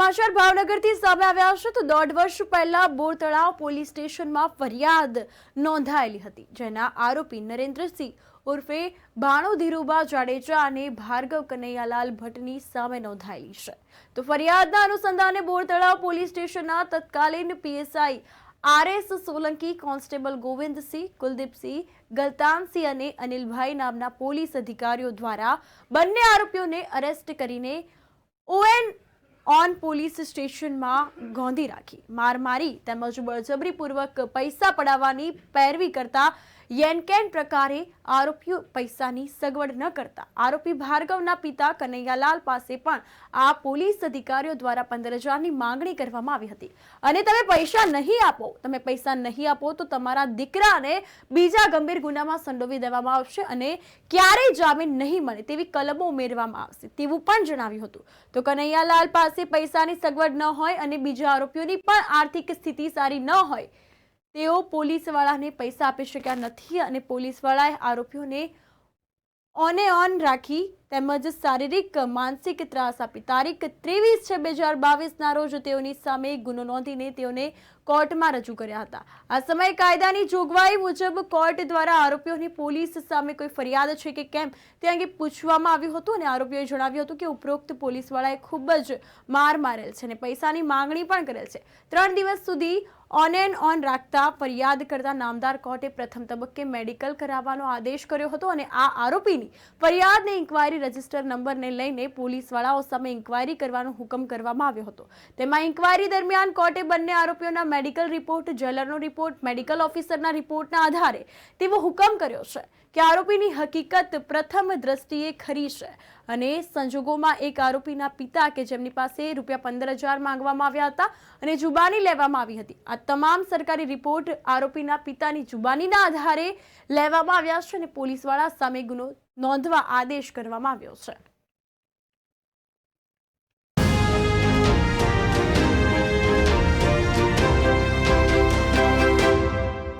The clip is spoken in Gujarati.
સમાચાર ભાવનગરથી સામે આવ્યા છે તો દોઢ વર્ષ પહેલા બોરતળાવ પોલીસ સ્ટેશનમાં ફરિયાદ નોંધાયેલી હતી, જેના આરોપી નરેન્દ્રસિંહ ઉર્ફે ભાણુ ધીરુબા જાડેજા અને ભાર્ગવ કનૈયાલાલ ભટ્ટની સામે નોંધાયેલી છે. તો ફરિયાદના અનુસંધાને બોરતળાવ પોલીસ સ્ટેશનના તત્કાલીન PSI RS Solanki, constable Govindsinh, Kuldipsinh, Galtansinh અને અનિલભાઈ નામના પોલીસ અધિકારીઓ દ્વારા બંને આરોપીઓને અરેસ્ટ કરીને ઓએન ઓન પોલીસ સ્ટેશનમાં ગોંધી રાખી. માર મારી તેમજ બળજબરીપૂર્વક પૈસા પડાવવાની પેરવી કરતા યેનકેન પ્રકારે આરોપીઓ પૈસાની સગવડ ન કરતા. આરોપી ભાર્ગવના પિતા કનૈયાલાલ પાસે પણ આ પોલીસ અધિકારીઓ દ્વારા પંદર હજારની માંગણી કરવામાં આવી હતી. અને તમે પૈસા નહીં આપો, તમે પૈસા નહીં આપો તો તમારા દીકરાને બીજા ગંભીર ગુનામાં સંડોવી દેવામાં આવશે અને ક્યારેય જામીન નહીં મળે તેવી કલમો ઉમેરવામાં આવશે, તેવું પણ જણાવ્યું હતું. તો કનૈયાલાલ પાસે પૈસાની સગવડ ન હોય અને બીજા આરોપીઓની પણ આર્થિક સ્થિતિ સારી ન હોય, તેઓ પોલીસવાળાને પૈસા આપી શક્યા નથી અને પોલીસવાળાએ આરોપીઓને ઓને ઓન રાખી તેમજ શારીરિક, માનસિક ત્રાસ આપી. તારીખ ત્રેવીસ છે બે હજાર બાવીસના રોજ તેઓની સામે ગુનો નોંધીને તેઓને કોર્ટમાં રજૂ કર્યા હતા. આ સમયે કાયદાની જોગવાઈ મુજબ કોર્ટ દ્વારા આરોપીઓની પોલીસ સામે કોઈ ફરિયાદ છે કે કેમ તે અંગે પૂછવામાં આવ્યું હતું અને આરોપીઓએ જણાવ્યું હતું કે ઉપરોક્ત પોલીસવાળાએ ખૂબ જ માર મારેલ છે અને પૈસાની માંગણી પણ કરેલ છે. ત્રણ દિવસ સુધી ઓન એન્ડ ઓન રાખતા ફરિયાદ કરતા નામદાર કોર્ટે પ્રથમ તબક્કે મેડિકલ કરાવવાનો આદેશ કર્યો હતો અને આ આરોપીની ફરિયાદની ઇન્કવાયરી રજિસ્ટર નંબરને લઈને પોલીસવાળાઓ સામે ઇન્કવાયરી કરવાનો હુકમ કરવામાં આવ્યો હતો. તેમાં ઇન્કવાયરી દરમિયાન કોર્ટે બંને આરોપીઓના મેડિકલ રિપોર્ટ જેલરનો રિપોર્ટ, મેડિકલ ઓફિસરના રિપોર્ટના આધારે તેવો હુકમ કર્યો છે કે આરોપીની હકીકત પ્રથમ દ્રષ્ટિએ ખરી છે અને સંજોગોમાં એક આરોપીના પિતા કે જેમની પાસે રૂપિયા પંદર હજાર માંગવામાં આવ્યા હતા અને જુબાની લેવામાં આવી હતી. આ તમામ સરકારી રિપોર્ટ આરોપીના પિતાની જુબાનીના આધારે લેવામાં આવ્યા છે અને પોલીસવાળા સામે ગુનો નોંધવા આદેશ કરવામાં આવ્યો છે.